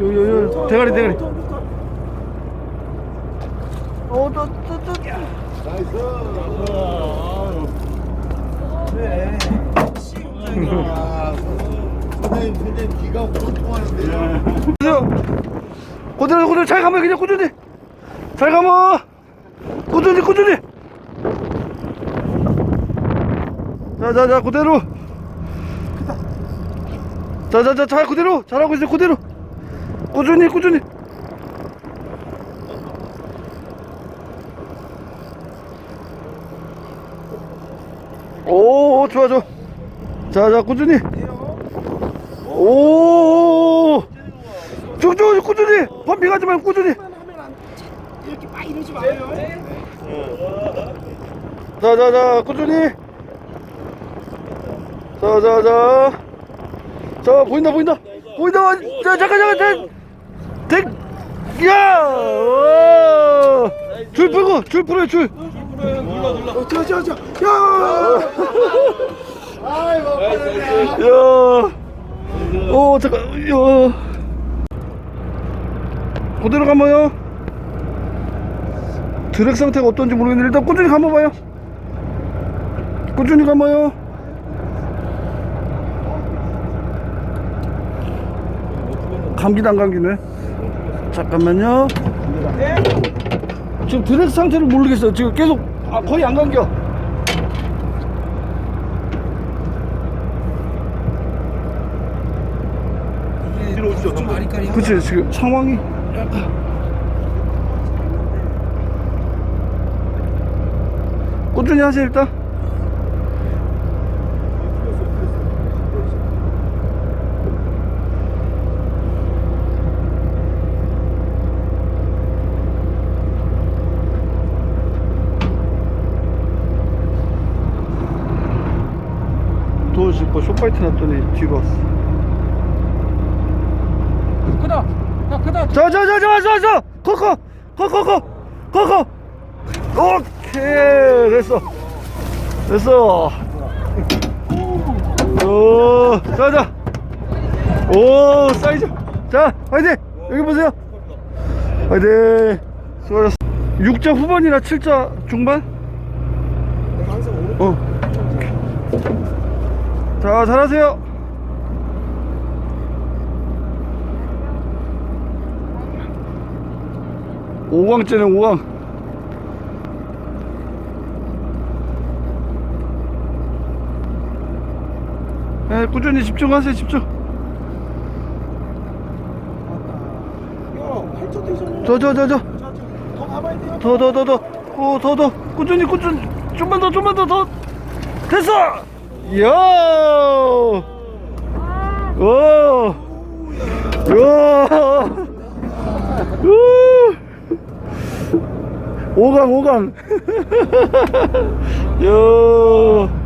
대가리 대가리. 오또또또. 나이스. 그래. 아, 선생님, 선생님 귀가 못 통하는데요. 그대로 그대로 잘 가면 그냥 꾸준히. 잘 가면 꾸준히 꾸준히. 자자자 그대로. 자자자 잘 그대로. 잘하고 있어 그대로 꾸준히 꾸준히. 오 좋아 좋아. 자자 꾸준히. 오 쭉쭉 꾸준히. 펌핑하지 말고 꾸준히. 이렇게 막 이러지 마요. 자자자 꾸준히. 자자자. 자 보인다 보인다. 보인다. 자 잠깐 잠깐 대, 대, 야! 오! 줄 풀고 줄 풀어요 줄 어, 저, 저, 저. 야! 아이고, 빠르네. 야! 오 잠깐 야! 그대로 가봐요 드랙 상태가 어떤지 모르겠는데 일단 꾸준히 감아봐요 꾸준히 감아요 감기도 안 감기네 잠깐만요. 지금 드랙 상태를 모르겠어요. 지금 계속 아, 거의 안 감겨. 그치 지금 상황이. 꾸준히 하세요 일단 싣고 쇼파이트 났더니 뒤로 왔어 크다. 야, 크다. 자, 자, 자, 자, 자, 자, 커커, 커커, 커, 커커. 오케이, 됐어, 됐어. 오, 자, 자, 오, 사이즈. 자, 화이팅. 여기 보세요. 화이팅. 수고하셨어. 6자 후반이나 7자 중반? 어. 자, 잘하세요. 오강째는오강 네, 꾸준히 집중하세요 집중 되잖아. 더더더더 자, 자, 더 가봐야 돼요. 더더더더더더 꾸준히 꾸준히 좀만 더 좀만 더더 됐어 이야 오! 이야 오 5강 5강 이야